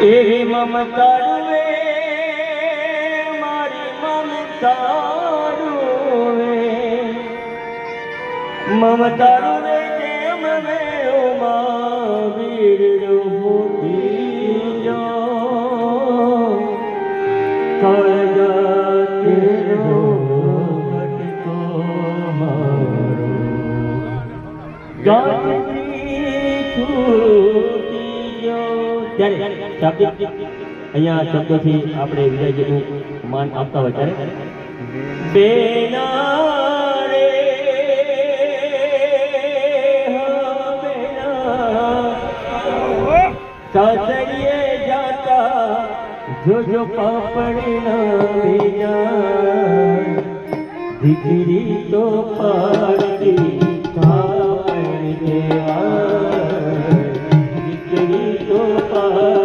એવી મમતા રૂવે મારી મમતા રૂવે મમતા રૂવે કેમ મે ઉમા વીર રૂપી જો. ત્યારે શાબ્દિક અહીંયા શબ્દોથી આપણે વિજયજીનું માન આપતા હોય ત્યારે બેના. સાસરીએ જાતા જોજો પાપડીના બીજા દીકરી તો પાડતી પાપડ